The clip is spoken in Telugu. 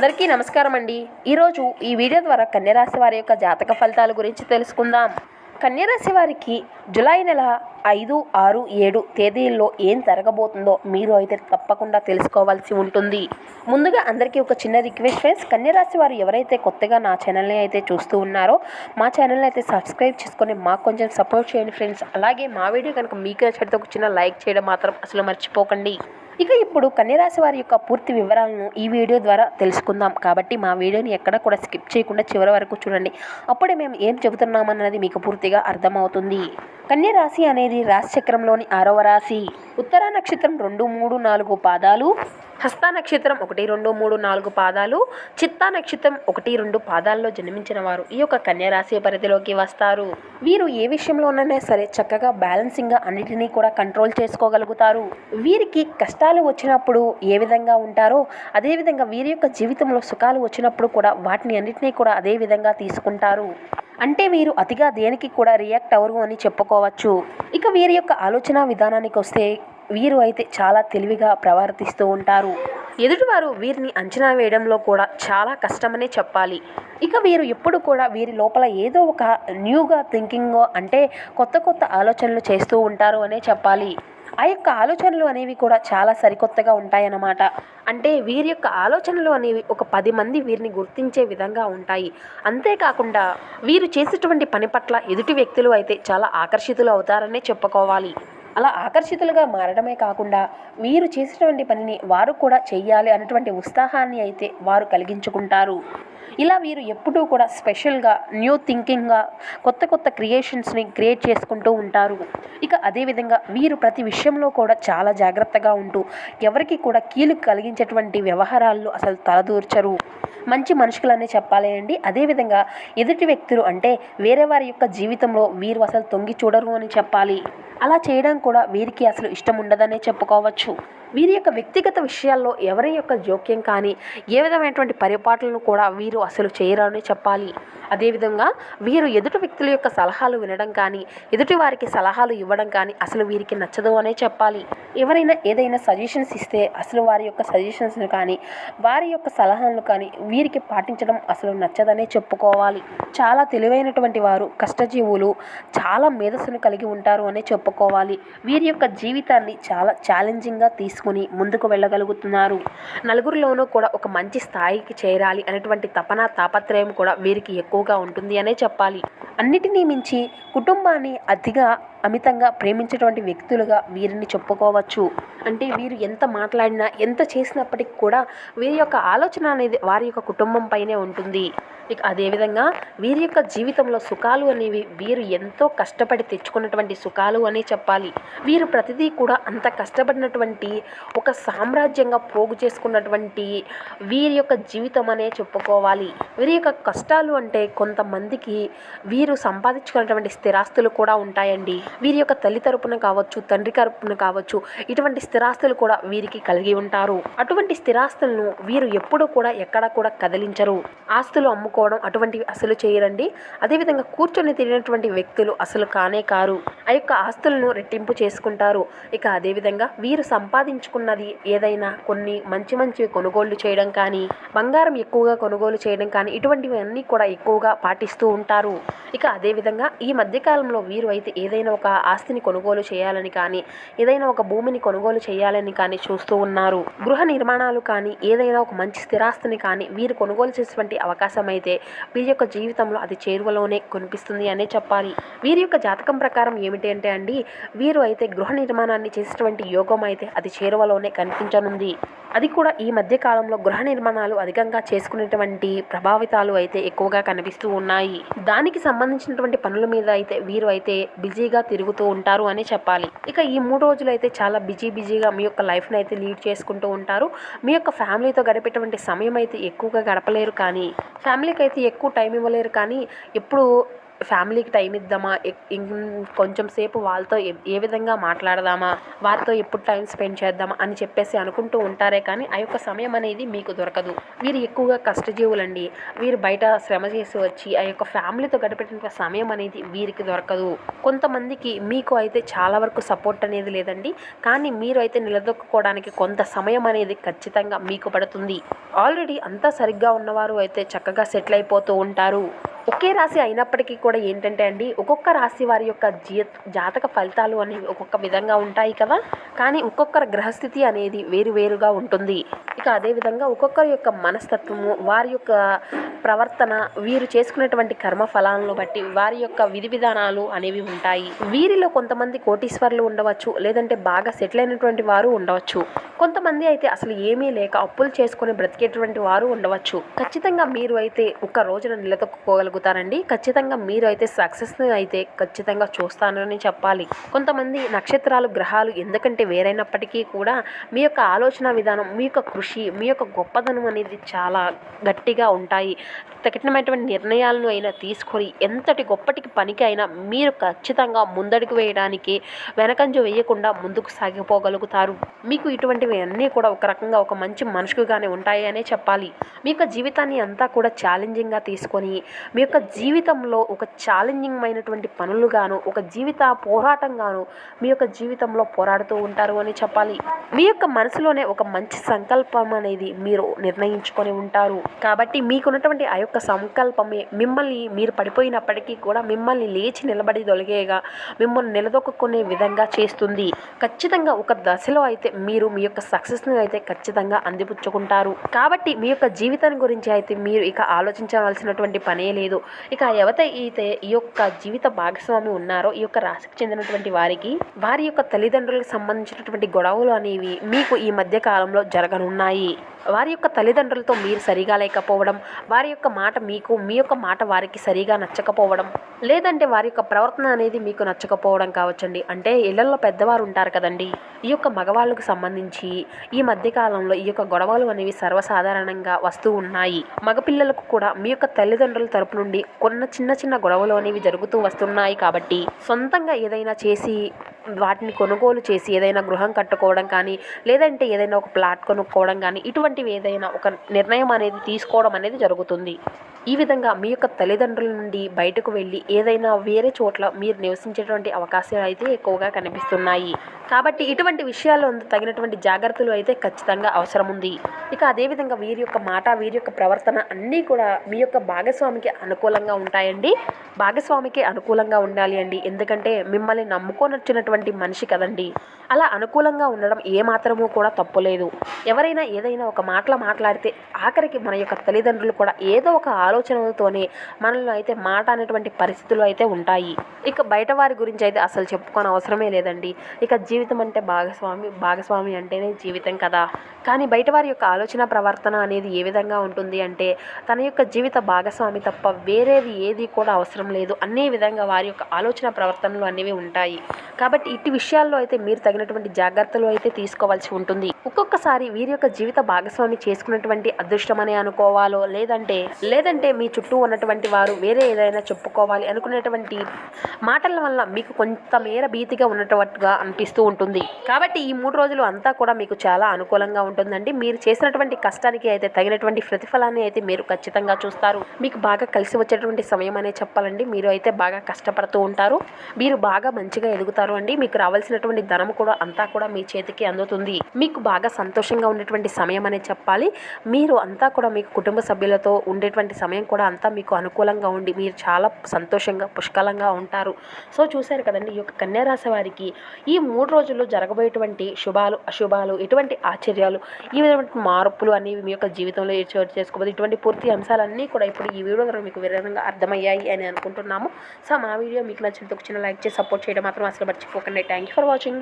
అందరికీ నమస్కారం అండి. ఈరోజు ఈ వీడియో ద్వారా కన్యరాశి వారి యొక్క జాతక ఫలితాల గురించి తెలుసుకుందాం. కన్యరాశి వారికి జులై నెల ఐదు ఆరు ఏడు తేదీల్లో ఏం జరగబోతుందో మీరు అయితే తప్పకుండా తెలుసుకోవాల్సి ఉంటుంది. ముందుగా అందరికీ ఒక చిన్న రిక్వెస్ట్ ఫ్రెండ్స్ కన్యరాశి వారు ఎవరైతే కొత్తగా నా ఛానల్ని అయితే చూస్తూ ఉన్నారో మా ఛానల్ని అయితే సబ్స్క్రైబ్ చేసుకొని మాకు కొంచెం సపోర్ట్ చేయండి ఫ్రెండ్స్. అలాగే మా వీడియో కనుక మీకు నచ్చితే ఒక చిన్న లైక్ చేయడం మాత్రం అసలు మర్చిపోకండి. ఇక ఇప్పుడు కన్యరాశి వారి యొక్క పూర్తి వివరాలను ఈ వీడియో ద్వారా తెలుసుకుందాం. కాబట్టి మా వీడియోని ఎక్కడ కూడా స్కిప్ చేయకుండా చివరి వరకు చూడండి. అప్పుడే మేము ఏం చెబుతున్నామన్నది మీకు పూర్తిగా అర్థమవుతుంది. కన్యరాశి అనేది రాశిచక్రంలోని ఆరవ రాశి. ఉత్తర నక్షత్రం రెండు మూడు నాలుగు పాదాలు. హస్త నక్షత్రం ఒకటి రెండు మూడు నాలుగు పాదాలు. చిత్తా నక్షత్రం ఒకటి రెండు పాదాల్లో జన్మించిన వారు ఈ యొక్క కన్యరాశి పరిధిలోకి వస్తారు. వీరు ఏ విషయంలోనైనా సరే చక్కగా బ్యాలెన్సింగ్గా అన్నిటినీ కూడా కంట్రోల్ చేసుకోగలుగుతారు. వీరికి కష్టాలు వచ్చినప్పుడు ఏ విధంగా ఉంటారో అదేవిధంగా వీరి యొక్క జీవితంలో సుఖాలు వచ్చినప్పుడు కూడా వాటిని అన్నిటినీ కూడా అదే విధంగా తీసుకుంటారు. అంటే వీరు అతిగా దేనికి కూడా రియాక్ట్ అవ్వరు అని చెప్పుకోవచ్చు. ఇక వీరి యొక్క ఆలోచన విధానానికి వస్తే వీరు అయితే చాలా తెలివిగా ప్రవర్తిస్తూ ఉంటారు. ఎదుటివారు వీరిని అంచనా వేయడంలో కూడా చాలా కష్టమనే చెప్పాలి. ఇక వీరు ఎప్పుడు కూడా వీరి లోపల ఏదో ఒక న్యూగా థింకింగ్ అంటే కొత్త కొత్త ఆలోచనలు చేస్తూ ఉంటారు అనే చెప్పాలి. ఆ యొక్క ఆలోచనలు అనేవి కూడా చాలా సరికొత్తగా ఉంటాయన్నమాట. అంటే వీరి యొక్క ఆలోచనలు అనేవి ఒక పది మంది వీరిని గుర్తించే విధంగా ఉంటాయి. అంతేకాకుండా వీరు చేసేటువంటి పని పట్ల ఎదుటి వ్యక్తులు అయితే చాలా ఆకర్షితులు అవుతారనే చెప్పుకోవాలి. అలా ఆకర్షితులుగా మారడమే కాకుండా వీరు చేసినటువంటి పనిని వారు కూడా చెయ్యాలి అన్నటువంటి ఉత్సాహాన్ని అయితే వారు కలిగించుకుంటారు. ఇలా వీరు ఎప్పుడూ కూడా స్పెషల్గా న్యూ థింకింగ్గా కొత్త కొత్త క్రియేషన్స్ని క్రియేట్ చేసుకుంటూ ఉంటారు. ఇక అదేవిధంగా వీరు ప్రతి విషయంలో కూడా చాలా జాగ్రత్తగా ఉంటూ ఎవరికి కూడా కీలు కలిగించేటువంటి వ్యవహారాల్లో అసలు తలదూర్చరు. మంచి మనుషులనే చెప్పాలి అండి. అదేవిధంగా ఎదుటి వ్యక్తులు అంటే వేరే వారి యొక్క జీవితంలో వీరు అసలు తొంగి చూడరు అని చెప్పాలి. అలా చేయడం కూడా వీరికి అసలు ఇష్టం ఉండదనే చెప్పుకోవచ్చు. వీరి యొక్క వ్యక్తిగత విషయాల్లో ఎవరి యొక్క జోక్యం కానీ ఏ విధమైనటువంటి పరిపాటలను కూడా వీరు అసలు చేయరని చెప్పాలి. అదేవిధంగా వీరు ఎదుటి వ్యక్తుల యొక్క సలహాలు వినడం కానీ ఎదుటి వారికి సలహాలు ఇవ్వడం కానీ అసలు వీరికి నచ్చదు అనే చెప్పాలి. ఎవరైనా ఏదైనా సజెషన్స్ ఇస్తే అసలు వారి యొక్క సజెషన్స్ను కానీ వారి యొక్క సలహాలను కానీ వీరికి పాటించడం అసలు నచ్చదనే చెప్పుకోవాలి. చాలా తెలివైనటువంటి వారు కష్టజీవులు చాలా మేధస్సును కలిగి ఉంటారు అనే చెప్పుకోవాలి. వీరి యొక్క జీవితాన్ని చాలా ఛాలెంజింగ్గా తీసుకుని ముందుకు వెళ్ళగలుగుతున్నారు. నలుగురిలోనూ కూడా ఒక మంచి స్థాయికి చేరాలి అనేటువంటి తపన తాపత్రయం కూడా వీరికి ఎక్కువగా ఉంటుంది అనే చెప్పాలి. అన్నిటినీ మించి కుటుంబాన్ని అతిగా అమితంగా ప్రేమించేటువంటి వ్యక్తులుగా వీరిని చెప్పుకోవచ్చు. అంటే వీరు ఎంత మాట్లాడినా ఎంత చేసినప్పటికీ కూడా వీరి యొక్క ఆలోచన అనేది వారి యొక్క కుటుంబం పైనే ఉంటుంది. ఇక అదేవిధంగా వీరి యొక్క జీవితంలో సుఖాలు అనేవి వీరు ఎంతో కష్టపడి తెచ్చుకున్నటువంటి సుఖాలు అనే చెప్పాలి. వీరు ప్రతిదీ కూడా అంత కష్టపడినటువంటి ఒక సామ్రాజ్యంగా పోగు చేసుకున్నటువంటి వీరి యొక్క జీవితం అనే చెప్పుకోవాలి. వీరి యొక్క కష్టాలు అంటే కొంతమందికి వీరు సంపాదించుకున్నటువంటి స్థిరాస్తులు కూడా ఉంటాయండి. వీరి యొక్క తల్లి తరపున కావచ్చు తండ్రి తరపున కావచ్చు ఇటువంటి స్థిరాస్తులు కూడా వీరికి కలిగి ఉంటారు. అటువంటి స్థిరాస్తులను వీరు ఎప్పుడు కూడా ఎక్కడ కూడా కదిలించరు. ఆస్తులు అమ్ముకోవడం అటువంటివి అసలు చేయరండి. అదేవిధంగా కూర్చొని తిరిగినటువంటి వ్యక్తులు అసలు కానే కారు. ఆ యొక్క ఆస్తులను రెట్టింపు చేసుకుంటారు. ఇక అదేవిధంగా వీరు సంపాదించుకున్నది ఏదైనా కొన్ని మంచి మంచి కొనుగోళ్ళు చేయడం కానీ బంగారం ఎక్కువగా కొనుగోలు చేయడం కానీ ఇటువంటివన్నీ కూడా ఎక్కువగా పాటిస్తూ ఉంటారు. ఇక అదేవిధంగా ఈ మధ్యకాలంలో వీరు అయితే ఏదైనా ఒక ఆస్తిని కొనుగోలు చేయాలని కానీ ఏదైనా ఒక భూమిని కొనుగోలు చేయాలని కానీ చూస్తూ ఉన్నారు. గృహ నిర్మాణాలు కానీ ఏదైనా ఒక మంచి స్థిరాస్తిని కానీ వీరు కొనుగోలు చేసేటువంటి అవకాశం అయితే వీరి యొక్క జీవితంలో అది చేరువలోనే కనిపిస్తుంది అనే చెప్పాలి. వీరి యొక్క జాతకం ప్రకారం ఏమిటి అంటే అండి వీరు అయితే గృహ నిర్మాణాన్ని చేసేటువంటి యోగం అయితే అది చేరువలోనే కనిపించనుంది. అది కూడా ఈ మధ్య కాలంలో గృహ నిర్మాణాలు అధికంగా చేసుకునేటువంటి ప్రభావితాలు అయితే ఎక్కువగా కనిపిస్తూ ఉన్నాయి. దానికి సంబంధించినటువంటి పనుల మీద అయితే వీరు అయితే బిజీగా తిరుగుతూ ఉంటారు అని చెప్పాలి. ఇక ఈ మూడు రోజులు అయితే చాలా బిజీ బిజీగా మీ యొక్క లైఫ్ని అయితే లీడ్ చేసుకుంటూ ఉంటారు. మీ యొక్క ఫ్యామిలీతో గడిపేటువంటి సమయం అయితే ఎక్కువ ఎక్కువగా గడపలేరు కానీ ఫ్యామిలీకి అయితే ఎక్కువ టైం ఇవ్వలేరు కానీ ఎప్పుడు ఫ్యామిలీకి టైం ఇద్దామా? కొంచెం సేపు వాళ్ళతో ఏ- ఏ విధంగా మాట్లాడదామా? వారితో ఎప్పుడు టైం స్పెండ్ చేద్దామా? అని చెప్పేసి అనుకుంటూ ఉంటారే కానీ ఆ యొక్క సమయం అనేది మీకు దొరకదు. వీరు ఎక్కువగా కష్టజీవులండి. వీరు బయట శ్రమ చేసి వచ్చి ఆ యొక్క ఫ్యామిలీతో గడిపేట సమయం అనేది వీరికి దొరకదు. కొంతమందికి మీకు అయితే చాలా వరకు సపోర్ట్ అనేది లేదండి. కానీ మీరు అయితే నిలదొక్కుకోవడానికి కొంత సమయం అనేది ఖచ్చితంగా మీకు పడుతుంది. ఆల్రెడీ అంతా సరిగ్గా ఉన్నవారు అయితే చక్కగా సెటిల్ అయిపోతూ ఉంటారు. ఒకే రాశి అయినప్పటికీ కూడా ఏంటంటే అండి ఒక్కొక్క రాశి వారి యొక్క జీ జాతక ఫలితాలు అనేవి ఒక్కొక్క విధంగా ఉంటాయి కదా? కానీ ఒక్కొక్కరి గ్రహస్థితి అనేది వేరువేరుగా ఉంటుంది. ఇక అదేవిధంగా ఒక్కొక్కరి యొక్క మనస్తత్వము వారి యొక్క ప్రవర్తన వీరు చేసుకునేటువంటి కర్మ ఫలాలను బట్టి వారి యొక్క విధి విధానాలు అనేవి ఉంటాయి. వీరిలో కొంతమంది కోటీశ్వర్లు ఉండవచ్చు లేదంటే బాగా సెటిల్ అయినటువంటి వారు ఉండవచ్చు. కొంతమంది అయితే అసలు ఏమీ లేక అప్పులు చేసుకుని బ్రతికేటువంటి వారు ఉండవచ్చు. ఖచ్చితంగా మీరు అయితే ఒక రోజున నిలదొక్కుకోగలుగుతారండి. ఖచ్చితంగా మీరు అయితే సక్సెస్ అయితే ఖచ్చితంగా చూస్తానని చెప్పాలి. కొంతమంది నక్షత్రాలు గ్రహాలు ఎందుకంటే వేరైనప్పటికీ కూడా మీ యొక్క ఆలోచన విధానం మీ యొక్క కృషి మీ యొక్క గొప్పదనం అనేది చాలా గట్టిగా ఉంటాయి. కఠినమైనటువంటి నిర్ణయాలను అయినా తీసుకొని ఎంతటి గొప్పటికి పనికి అయినా మీరు ఖచ్చితంగా ముందడుగు వేయడానికి వెనకంజు వేయకుండా ముందుకు సాగిపోగలుగుతారు. మీకు ఇటువంటి అన్నీ కూడా ఒక రకంగా ఒక మంచి మనుషుగానే ఉంటాయి అనే చెప్పాలి. మీ యొక్క జీవితాన్ని అంతా కూడా ఛాలెంజింగ్గా తీసుకొని మీ యొక్క జీవితంలో ఒక ఛాలెంజింగ్ అయినటువంటి పనులుగాను ఒక జీవిత పోరాటంగాను మీ యొక్క జీవితంలో పోరాడుతూ ఉంటారు అని చెప్పాలి. మీ యొక్క మనసులోనే ఒక మంచి సంకల్పం అనేది మీరు నిర్ణయించుకొని ఉంటారు. కాబట్టి మీకున్నటువంటి ఆ యొక్క సంకల్పమే మిమ్మల్ని మీరు పడిపోయినప్పటికీ కూడా మిమ్మల్ని లేచి నిలబడి దొలిగేగా మిమ్మల్ని నిలదొక్కునే విధంగా చేస్తుంది. ఖచ్చితంగా ఒక దశలో అయితే మీరు మీ యొక్క సక్సెస్ని అయితే ఖచ్చితంగా అందిపుచ్చుకుంటారు. కాబట్టి మీ యొక్క జీవితం గురించి అయితే మీరు ఇక ఆలోచించవలసినటువంటి పనే లేదు. ఇక ఎవరైతే అయితే ఈ యొక్క జీవిత భాగస్వామి ఉన్నారో ఈ యొక్క రాశికి చెందినటువంటి వారికి వారి యొక్క తల్లిదండ్రులకు సంబంధించినటువంటి గొడవలు అనేవి మీకు ఈ మధ్య కాలంలో జరగనున్నాయి. వారి యొక్క తల్లిదండ్రులతో మీరు సరిగా లేకపోవడం వారి యొక్క మాట మీకు మీ యొక్క మాట వారికి సరిగా నచ్చకపోవడం లేదంటే వారి యొక్క ప్రవర్తన అనేది మీకు నచ్చకపోవడం కావచ్చండి. అంటే ఇళ్ళలో పెద్దవారు ఉంటారు కదండి. ఈ యొక్క మగవాళ్ళకు సంబంధించి ఈ మధ్య కాలంలో ఈ యొక్క గొడవలు అనేవి సర్వసాధారణంగా వస్తూ ఉన్నాయి. మగపిల్లలకు కూడా మీ యొక్క తల్లిదండ్రుల తరపు నుండి కొన్న చిన్న చిన్న గొడవలు అనేవి జరుగుతూ వస్తున్నాయి కాబట్టి సొంతంగా ఏదైనా చేసి వాటిని కొనుగోలు చేసి ఏదైనా గృహం కట్టుకోవడం కానీ లేదంటే ఏదైనా ఒక ప్లాట్ కొనుక్కోవడం కానీ ఇటువంటివి ఏదైనా ఒక నిర్ణయం అనేది తీసుకోవడం అనేది జరుగుతుంది. ఈ విధంగా మీ యొక్క తల్లిదండ్రుల నుండి బయటకు వెళ్ళి ఏదైనా వేరే చోట్ల మీరు నివసించేటువంటి అవకాశాలు అయితే ఎక్కువగా కనిపిస్తున్నాయి. కాబట్టి ఇటువంటి విషయాల్లో తగినటువంటి జాగ్రత్తలు అయితే ఖచ్చితంగా అవసరం ఉంది. ఇక అదేవిధంగా వీరి యొక్క మాట వీరి యొక్క ప్రవర్తన అన్నీ కూడా మీ యొక్క భాగస్వామికి అనుకూలంగా ఉంటాయండి. భాగస్వామికి అనుకూలంగా ఉండాలి అండి. ఎందుకంటే మిమ్మల్ని నమ్ముకొని వచ్చినటువంటి మనిషి కదండి. అలా అనుకూలంగా ఉండడం ఏ కూడా తప్పులేదు ఎవరైనా ఏదైనా ఒక మాటల మాట్లాడితే ఆఖరికి మన యొక్క తల్లిదండ్రులు కూడా ఏదో ఒక ఆలోచనలతోనే మనల్ని అయితే మాట అనేటువంటి పరిస్థితులు అయితే ఉంటాయి. ఇక బయట వారి గురించి అయితే అసలు చెప్పుకోని అవసరమే లేదండి. ఇక జీవితం అంటే భాగస్వామి భాగస్వామి అంటే అంటేనే జీవితం కదా. కానీ బయట వారి యొక్క ఆలోచన ప్రవర్తన అనేది ఏ విధంగా ఉంటుంది అంటే తన యొక్క జీవిత భాగస్వామి తప్ప వేరేది ఏది కూడా అవసరం లేదు. అనే విధంగా వారి యొక్క ఆలోచన ప్రవర్తనలు అనేవి ఉంటాయి. కాబట్టి ఇట్టి విషయాల్లో అయితే మీరు తగినటువంటి జాగ్రత్తలు అయితే తీసుకోవాల్సి ఉంటుంది. ఒక్కొక్కసారి వీరి యొక్క జీవిత భాగస్వామి చేసుకున్నటువంటి అదృష్టమనే అనుకోవాలో లేదంటే లేదంటే మీ చుట్టూ ఉన్నటువంటి వారు వేరే ఏదైనా చెప్పుకోవాలి అనుకునేటువంటి మాటల వల్ల మీకు కొంతమేర భీతిగా ఉన్నట్టుగా అనిపిస్తూ ఉంటుంది. కాబట్టి ఈ మూడు రోజులు అంతా కూడా మీకు చాలా అనుకూలంగా ఉంటుందండి. మీరు చేసినటువంటి కష్టానికి అయితే తగినటువంటి ప్రతిఫలాన్ని అయితే మీరు ఖచ్చితంగా చూస్తారు. మీకు బాగా కలిసి వచ్చేటువంటి సమయం అనే చెప్పాలండి. మీరు అయితే బాగా కష్టపడుతూ ఉంటారు. మీరు బాగా మంచిగా ఎదుగుతారు అండి. మీకు రావాల్సినటువంటి ధనం కూడా అంతా కూడా మీ చేతికి అందుతుంది. మీకు బాగా సంతోషంగా ఉండేటువంటి సమయం అనే చెప్పాలి. మీరు అంతా కూడా మీకు కుటుంబ సభ్యులతో ఉండేటువంటి సమయం కూడా అంతా మీకు అనుకూలంగా ఉండి మీరు చాలా సంతోషంగా పుష్కలంగా ఉంటారు. సో చూశారు కదండి ఈ యొక్క కన్యా రాశి వారికి ఈ మూడు రోజుల్లో జరగబోయేటువంటి శుభాలు అశుభాలు ఎటువంటి ఆశ్చర్యాలు ఈ విధమైన మార్పులు అనేవి మీ యొక్క జీవితంలో ఏ చోటు చేసుకోబోదు ఇటువంటి పూర్తి అంశాలన్నీ కూడా ఇప్పుడు ఈ వీడియో ద్వారా మీకు విధంగా అర్థమయ్యాయి అని అనుకుంటున్నాము. సో మా వీడియో మీకు నచ్చినందుకు చిన్న లైక్ చేసి సపోర్ట్ చేయడం మాత్రం అసలు మర్చిపోకండి. Thank you for watching